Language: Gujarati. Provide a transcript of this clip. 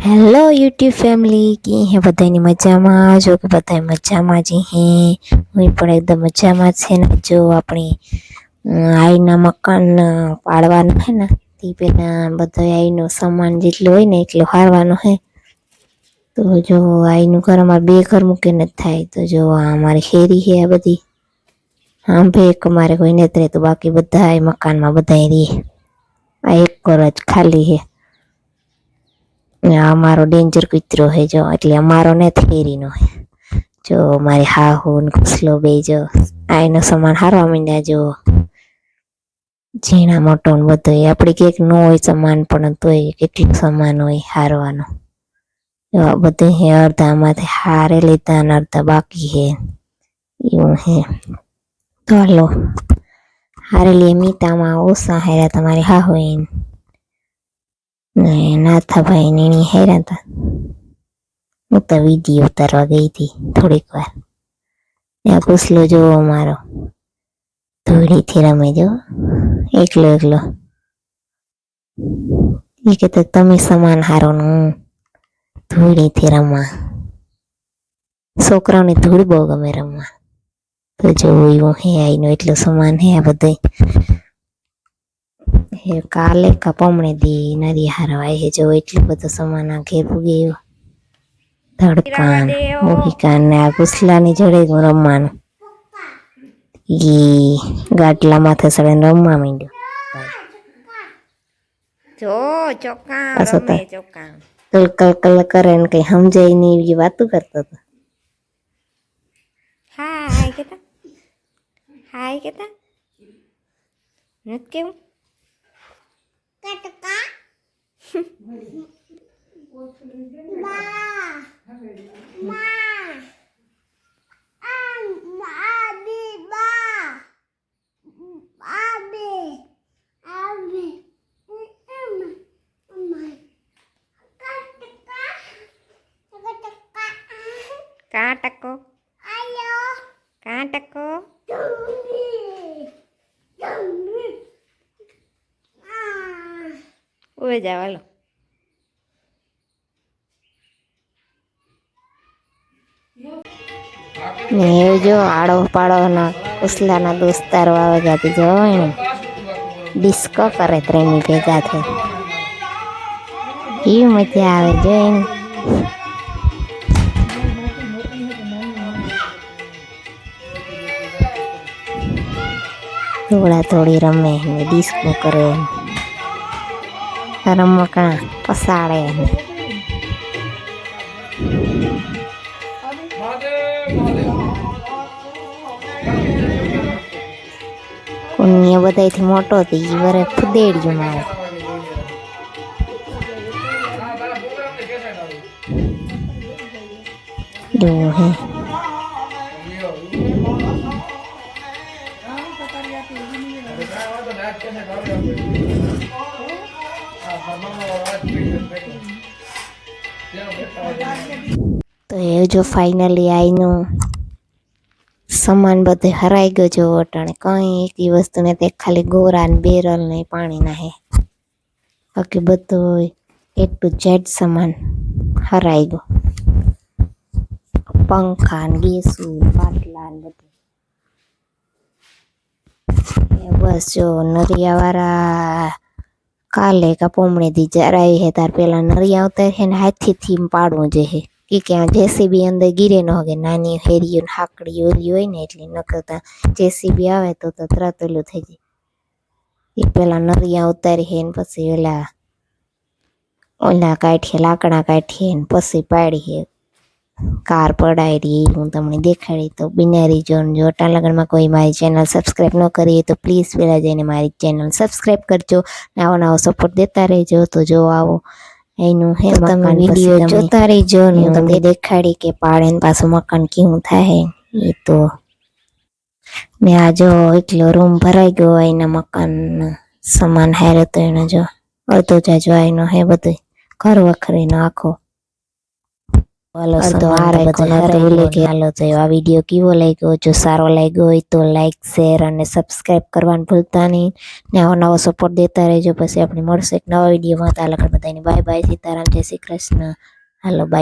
હેલો યુટ્યુબ ફેમિલી કે હે બધાની મજામાં જો કે બધા મજામાં જ હે હું પણ એકદમ મજામાં છે ને જો આપણે અમ, આઈના મકાન અ, પાડવાનું હે ને તે પેલા બધા આઈનો સામાન જેટલો હોય ને એટલો હારવાનો હે તો જો આઈનું ઘર અમારે બે ઘર મૂકીને જ થાય તો જો આ અમારી શેરી હે આ બધી હા ભેક અમારે કોઈ નથી રહેતું બાકી બધા મકાનમાં બધા રહે આ એક ઘર જ ખાલી હે ને આ અમારો ડેન્જર કૂતરો હે જો, એટલે અમારો ને થેરીનો હે. જો મારી હાહુ ને ખુસલો બે જો આ સામાન હારવા માંડ્યા જો. ઝીણા મોટો ને બધો આપણે ક્યાંક ન હોય સામાન, પણ તોય કેટલું સામાન હોય હારવાનો. બધું હે અડધામાંથી હારે લીધા ને અડધા બાકી હે. એવું હે. તો હાલો. હારેલી મીતામાં ઓછા હાર્યા તમારી હાહુ એને ને નાથાભાઈ ને હેરા હતા હું તો વીડિયો ઉતારવા ગઈ હતી થોડીક વાર ત્યાં પૂછલો જોવો મારો ધૂળીથી રમે જો એકલો એકલો એ કહેતો તમે સમાન હારો હું ધૂળીથી રમવા છોકરાઓને ધૂળ બહુ ગમે રમવા તો જોવું એવું હે આઈનો એટલો સમાન હે આ બધે હે કાલે કપમણે દી નદી હારવા હે જો એટલું બધું સમાન આ ઘેર પૂગે ધડકાન મોહિકાન ને આ ઘુસલાની જોડે રમવાનું. ઈ ગાટલા માથે સડે રમવા માંડ્યો. જો ચોકા રમે ચોકા કલ કલ કલ કરે ને કઈ સમજાય નહીં એવી વાતો કરતો હતો. હાય કેતા? હાય કેતા? નથી કેવું? કાં ટકો કાં ટકો ઉવે જાવ હાલો. ને જો આડો પાડોના ઉસલાના દોસ્તારો આવે જાતી જો એને ડિસ્કો કરે ત્રેની ભેગા થઈ કેવી મજા આવે, જો એને થોડા થોડી રમે ને ડિસ્કો કરે રમકણા પસાડે ને કુનિય બધાયથી મોટો હતી એ વરે ફુદેડ્યું મારે. જો હે. તો એ જો ફાઇનલી આઈનું સામાન બધે હરાઈ ગયો જો અટાણે કઈ એક વસ્તુ ને તે ખાલી ગોરા ને બેરલ ને પાણી ના હે બાકી બધું એ ટુ ઝેડ સામાન હરાઈ ગયો. પંખા ને ગેસુ બાટલા ને બધું. બસ જો નરિયા વાળા કાલે કા પોમણે દી જરાય હે, તાર પેલા નરિયા આવતા હે ને હાથેથી પાડવું જે હે. કે ક્યાં જેસીબી અંદર ગીરે ન હોગે, નાની હેરીઓ હાકડી ઓરી હોય ને એટલે ન કરતા જેસીબી આવે તો તો તરત થઈ જાય. એ પેલા નરિયા ઉતારી હે ને પછી ઓલા ઓલા કાઢીએ, લાકડા કાઢીએ ને પછી પાડી હે કાર પડાવી હું તમને દેખાડી તો બિનારી જો જો અટા લગનમાં કોઈ મારી ચેનલ સબસ્ક્રાઈબ ન કરી તો પ્લીઝ પહેલાં જઈને મારી ચેનલ સબસ્ક્રાઈબ કરજો. નવો આવો નવો સપોર્ટ દેતા રહેજો. તો જો આવો એનું હે તમે વીડિયો જોતા રહેજો ને તમને દેખાડી કે પાડે પાછું મકાન કેવું થાય. એ તો ને આ જો એટલો રૂમ ભરાઈ ગયો એના મકાન સમાન હારે તો એનો જો અડધો જાજો એનો હે બધું ઘર વખરીનો આખો. હાલો આ બધા હરાવી કે તો આ વીડિયો કેવો લાગ્યો જો સારો લાગ્યો હોય તો લાઈક શેર અને સબસ્ક્રાઇબ કરવાનું ભૂલતા નહીં ને આવો નવો સપોર્ટ દેતા રહેજો પછી આપણે મળશે એક નવા વિડીયોમાં તો આ લગન બધાની બાય બાય સીતારામ જય શ્રી કૃષ્ણ હાલો બાય